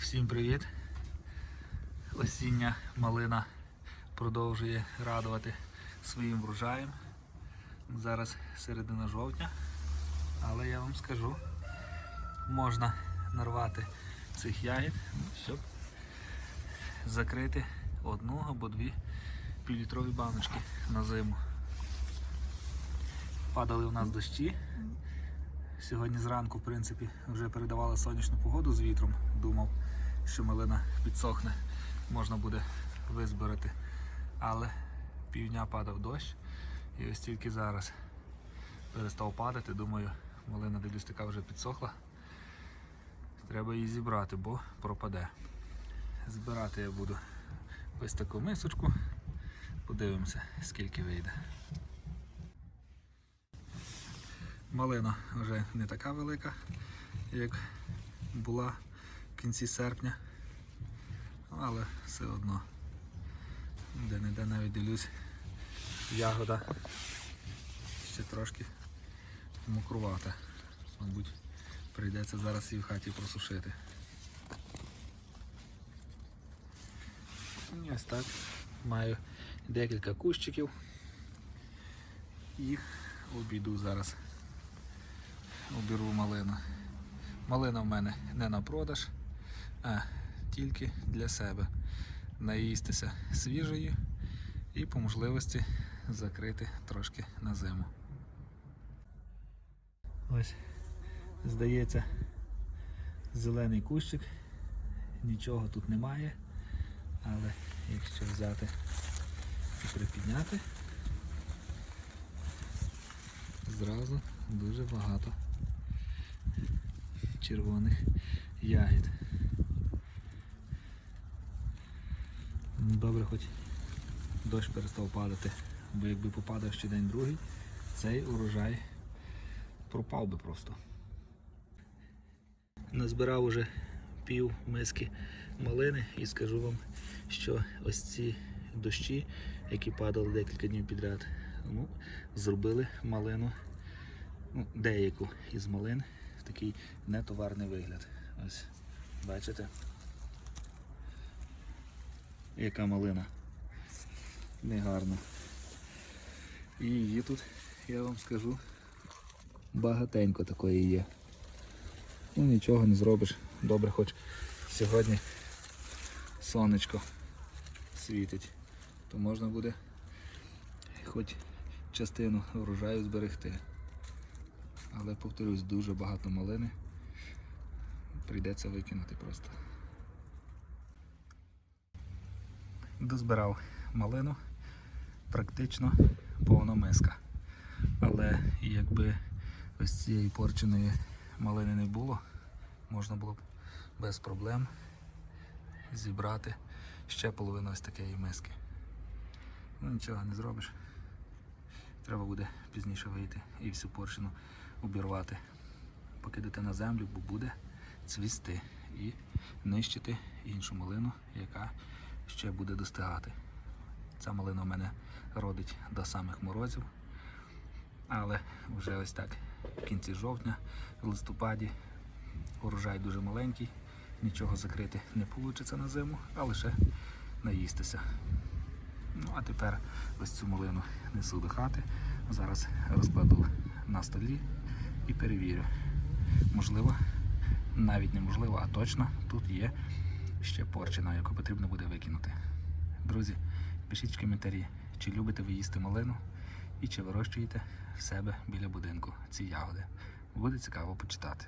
Всім привіт! Осіння малина продовжує радувати своїм врожаєм. Зараз середина жовтня, але я вам скажу, можна нарвати цих ягід, щоб закрити одну або дві півлітрові баночки на зиму. Падали у нас дощі. Сьогодні зранку, в принципі, вже передавала сонячну погоду з вітром. Думав, що малина підсохне, можна буде визбирати. Але півдня падав дощ. І ось тільки зараз перестав падати. Думаю, малина дивлюсь така вже підсохла. Треба її зібрати, бо пропаде. Збирати я буду ось таку мисочку. Подивимося, скільки вийде. Малина вже не така велика, як була в кінці серпня, але все одно де-не-де навіть дивлюсь, ягода ще трошки мокрувата. Мабуть, прийдеться зараз її в хаті просушити. І ось так. Маю декілька кущиків. Їх обійду зараз обірву малину. Малина в мене не на продаж, а тільки для себе. Наїстися свіжої і по можливості закрити трошки на зиму. Ось, здається, зелений кущик, нічого тут немає, але якщо взяти і припідняти, зразу дуже багато червоних ягід. Добре, хоч дощ перестав падати, бо якби попадав ще день другий, цей урожай пропав би просто. Назбирав уже пів миски малини і скажу вам, що ось ці дощі, які падали декілька днів підряд, ну, зробили малину, ну, деяку із малин в такий нетоварний вигляд. Ось, бачите? Яка малина. Негарна. І її тут, я вам скажу, багатенько такої є. Ну нічого не зробиш. Добре, хоч сьогодні сонечко світить, то можна буде хоч частину врожаю зберегти. Але повторюсь, дуже багато малини. Прийдеться викинути просто. Дозбирав малину практично повна миска. Але якби ось цієї порченої малини не було, можна було б без проблем зібрати ще половину ось такої миски. Ну нічого не зробиш. Треба буде пізніше вийти і всю поршину обірвати, покидати на землю, бо буде цвісти і нищити іншу малину, яка ще буде достигати. Ця малина в мене родить до самих морозів, але вже ось так в кінці жовтня, в листопаді урожай дуже маленький, нічого закрити не вийде на зиму, а лише наїстися. Ну а тепер ось цю малину несу до хати. Зараз розкладу на столі і перевірю. Можливо, навіть неможливо, а точно тут є ще порчина, яку потрібно буде викинути. Друзі, пишіть в коментарі, чи любите ви їсти малину і чи вирощуєте в себе біля будинку ці ягоди. Буде цікаво почитати.